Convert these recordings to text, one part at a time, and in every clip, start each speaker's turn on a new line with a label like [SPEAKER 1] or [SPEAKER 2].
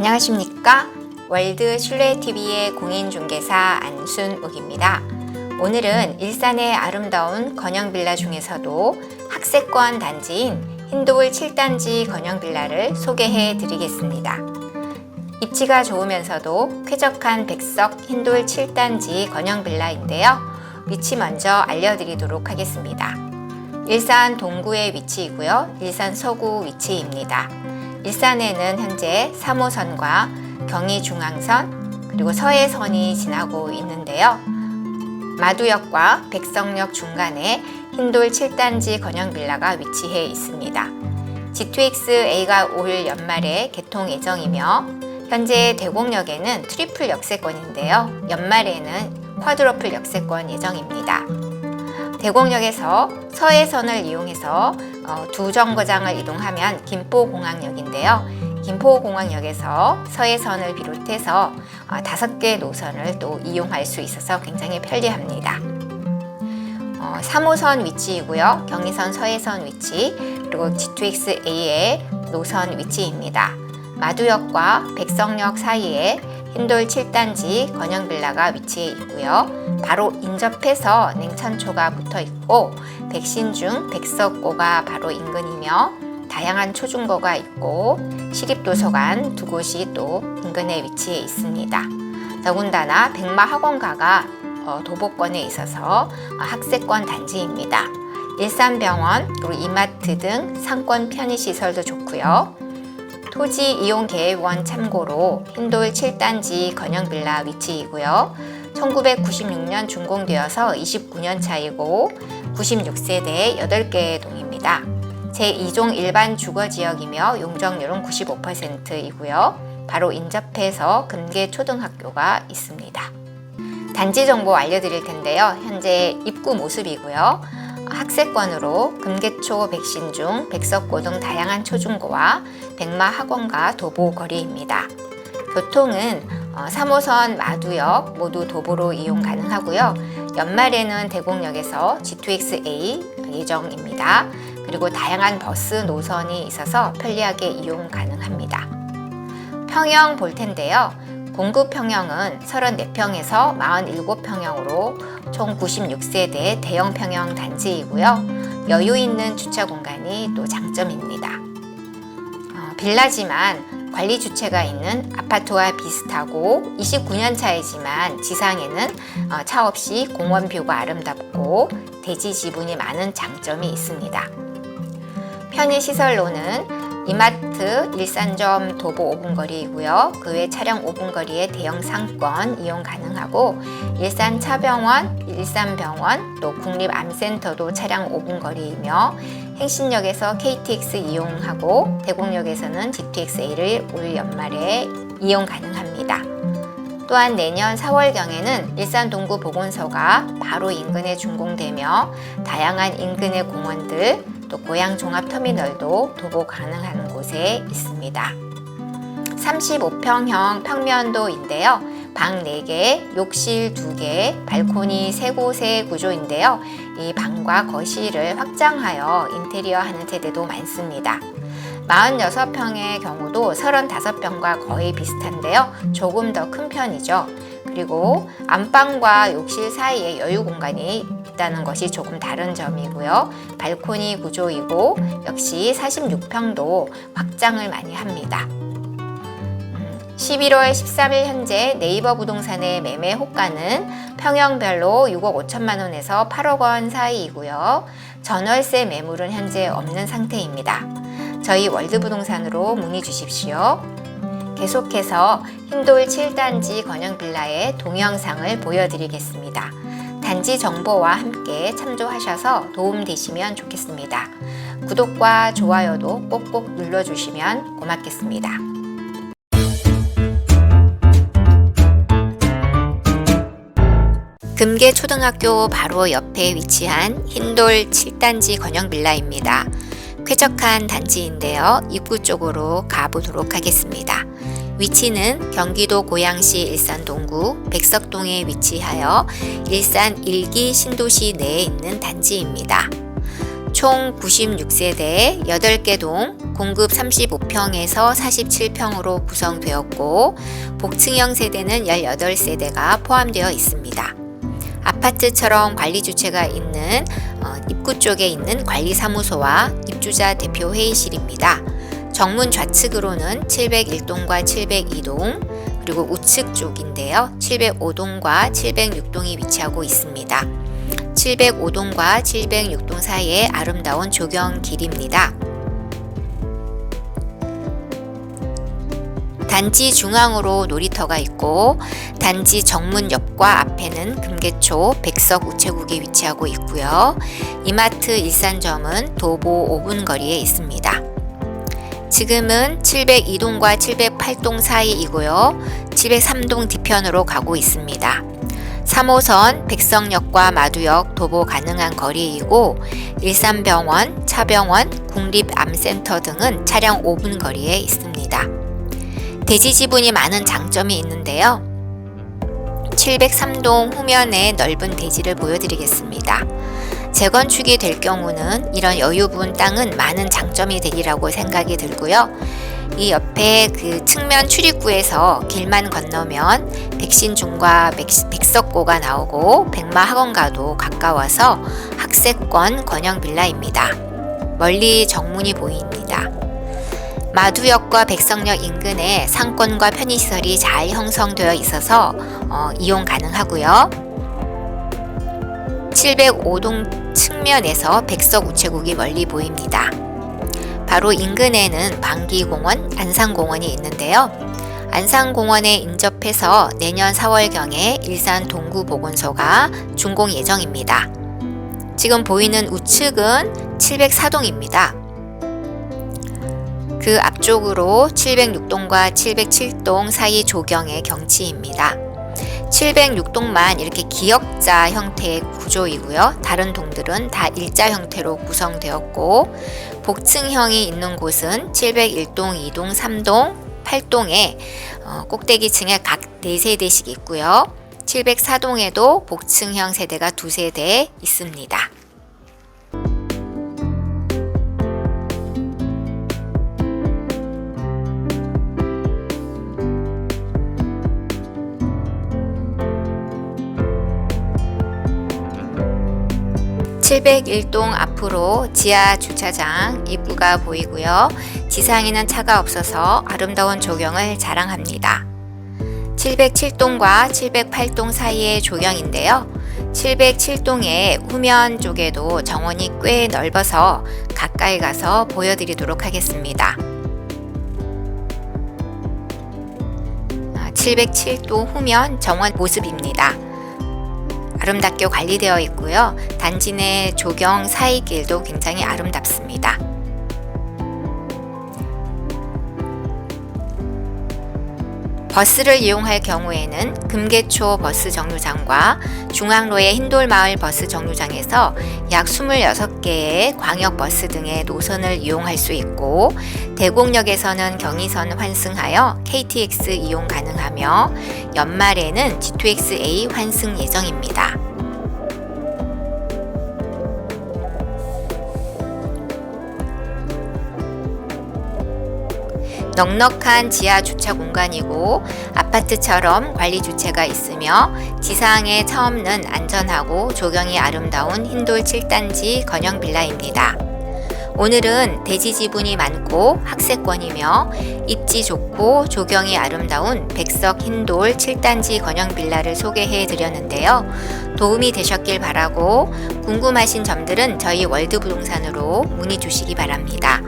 [SPEAKER 1] 안녕하십니까? 월드 실내TV의 공인중개사 안순욱입니다. 오늘은 일산의 아름다운 건영빌라 중에서도 학세권 단지인 흰도울 7단지 건영빌라를 소개해 드리겠습니다. 입지가 좋으면서도 쾌적한 백석 흰돌 7단지 건영빌라인데요. 위치 먼저 알려드리도록 하겠습니다. 일산 동구의 위치이고요. 일산 서구 위치입니다. 일산에는 현재 3호선과 경의중앙선 그리고 서해선이 지나고 있는데요. 마두역과 백석역 중간에 흰돌 7단지 건영빌라가 위치해 있습니다. G2XA가 올 연말에 개통 예정이며 현재 대곡역에는 트리플 역세권인데요. 연말에는 쿼드러플 역세권 예정입니다. 대곡역에서 서해선을 이용해서 어, 두 정거장을 이동하면 김포공항역인데요. 김포공항역에서 서해선을 비롯해서 어, 다섯 개 노선을 또 이용할 수 있어서 굉장히 편리합니다. 어, 3호선 위치이고요. 경의선 서해선 위치 그리고 G2XA의 노선 위치입니다. 마두역과 백석역 사이에 흰돌 7단지 건영빌라가 위치해 있고요. 바로 인접해서 냉천초가 붙어 있고 백신중 백석고가 바로 인근이며 다양한 초중고가 있고 시립도서관 두 곳이 또 인근에 위치해 있습니다. 더군다나 백마학원가가 어, 도보권에 있어서 학세권 단지입니다. 일산병원 그리고 이마트 등 상권 편의시설도 좋고요. 토지 이용 계획원 참고로 흰돌 7단지 건영빌라 위치이고요. 1996년 준공되어서 29년 차이고 96세대 8개 동입니다. 제2종 일반 주거지역이며 용적률은 95%이고요. 바로 인접해서 금계 초등학교가 있습니다. 단지 정보 알려드릴 텐데요. 현재 입구 모습이고요. 학세권으로 금계초 백신중, 백석고 등 다양한 초중고와 백마 학원과 도보 거리입니다. 교통은 3호선 마두역 모두 도보로 이용 가능하고요. 연말에는 대곡역에서 G2XA 예정입니다. 그리고 다양한 버스 노선이 있어서 편리하게 이용 가능합니다. 평형 볼 텐데요. 공급 평형은 34평에서 47평형으로 총 96세대 대형 평형 단지이고요. 여유 있는 주차 공간이 또 장점입니다. 어, 빌라지만 관리 주체가 있는 아파트와 비슷하고 29년 차이지만 지상에는 어, 차 없이 공원 뷰가 아름답고 대지 지분이 많은 장점이 있습니다. 편의 시설로는 이마트, 일산점 도보 5분 거리이고요. 그 외 차량 5분 거리에 대형 상권 이용 가능하고 일산 차병원, 일산병원, 또 국립암센터도 차량 5분 거리이며 행신역에서 KTX 이용하고 대곡역에서는 GTX-A를 올 연말에 이용 가능합니다. 또한 내년 4월경에는 일산 동구 보건소가 바로 인근에 준공되며 다양한 인근의 공원들 또 고양 종합터미널도 도보 가능한 곳에 있습니다. 35평형 평면도인데요. 방 4개, 욕실 2개, 발코니 3곳의 구조인데요. 이 방과 거실을 확장하여 인테리어 하는 세대도 많습니다. 46평의 경우도 35평과 거의 비슷한데요. 조금 더 큰 편이죠. 그리고 안방과 욕실 사이에 여유 공간이 있다는 것이 조금 다른 점이고요. 발코니 구조이고 역시 46평도 확장을 많이 합니다. 11월 13일 현재 네이버 부동산의 매매 호가는 평형별로 6억 5천만 원에서 8억 원 사이이고요. 전월세 매물은 현재 없는 상태입니다. 저희 월드부동산으로 문의 주십시오. 계속해서 흰돌 7단지 건영 빌라의 동영상을 보여드리겠습니다. 단지 정보와 함께 참조하셔서 도움되시면 좋겠습니다. 구독과 좋아요도 꼭꼭 눌러주시면 고맙겠습니다. 금계 초등학교 바로 옆에 위치한 흰돌 7단지 건영빌라입니다. 쾌적한 단지인데요. 입구 쪽으로 가보도록 하겠습니다. 위치는 경기도 고양시 일산 동구 백석동에 위치하여 일산 1기 신도시 내에 있는 단지입니다. 총 96세대 8개 동 공급 35평에서 47평으로 구성되었고 복층형 세대는 18세대가 포함되어 있습니다. 아파트처럼 관리 주체가 있는 어, 입구 쪽에 있는 관리사무소와 입주자 대표 회의실입니다. 정문 좌측으로는 701동과 702동 그리고 우측 쪽인데요. 705동과 706동이 위치하고 있습니다. 705동과 706동 사이에 아름다운 조경길입니다. 단지 중앙으로 놀이터가 있고 단지 정문 옆과 앞에는 금계초 백석 우체국이 위치하고 있고요. 이마트 일산점은 도보 5분 거리에 있습니다. 지금은 702동과 708동 사이이고요. 703동 뒤편으로 가고 있습니다. 3호선 백성역과 마두역 도보 가능한 거리이고 일산병원, 차병원, 국립암센터 등은 차량 5분 거리에 있습니다. 대지 지분이 많은 장점이 있는데요. 703동 후면에 넓은 대지를 보여드리겠습니다. 재건축이 될 경우는 이런 여유분 땅은 많은 장점이 되리라고 생각이 들고요. 이 옆에 그 측면 출입구에서 길만 건너면 백신중과 백석고가 나오고 백마학원과도 가까워서 학세권 권형 빌라입니다. 멀리 정문이 보입니다. 마두역과 백성역 인근에 상권과 편의시설이 잘 형성되어 있어서 어, 이용 가능하고요. 705동 측면에서 백석 우체국이 멀리 보입니다. 바로 인근에는 방기공원, 안산공원이 있는데요. 안산공원에 인접해서 내년 4월경에 일산 동구보건소가 준공 예정입니다. 지금 보이는 우측은 704동입니다. 그 앞쪽으로 706동과 707동 사이 조경의 경치입니다. 706동만 이렇게 기역자 형태의 구조이고요. 다른 동들은 다 일자 형태로 구성되었고 복층형이 있는 곳은 701동, 2동, 3동, 8동에 어, 꼭대기층에 각 4세대씩 있고요. 704동에도 복층형 세대가 2세대 있습니다. 701동 앞으로 지하 주차장 입구가 보이고요. 지상에는 차가 없어서 아름다운 조경을 자랑합니다. 707동과 708동 사이의 조경인데요. 707동의 후면 쪽에도 정원이 꽤 넓어서 가까이 가서 보여드리도록 하겠습니다. 707동 아, 후면 정원 모습입니다. 아름답게 관리되어 있고요. 단지 내 조경 사이길도 굉장히 아름답습니다. 버스를 이용할 경우에는 금계초 버스 정류장과 중앙로의 흰돌마을 버스 정류장에서 약 26개의 광역버스 등의 노선을 이용할 수 있고 대곡역에서는 경의선 환승하여 KTX 이용 가능하며 연말에는 G2XA 환승 예정입니다. 넉넉한 지하 주차 공간이고 아파트처럼 관리 주체가 있으며 지상에 차 없는 안전하고 조경이 아름다운 흰돌 7단지 건형 빌라입니다. 오늘은 대지 지분이 많고 학세권이며 입지 좋고 조경이 아름다운 백석 흰돌 7단지 건형 빌라를 소개해 드렸는데요. 도움이 되셨길 바라고 궁금하신 점들은 저희 월드 부동산으로 문의 주시기 바랍니다.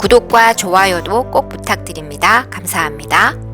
[SPEAKER 1] 구독과 좋아요도 꼭 부탁드립니다. 감사합니다.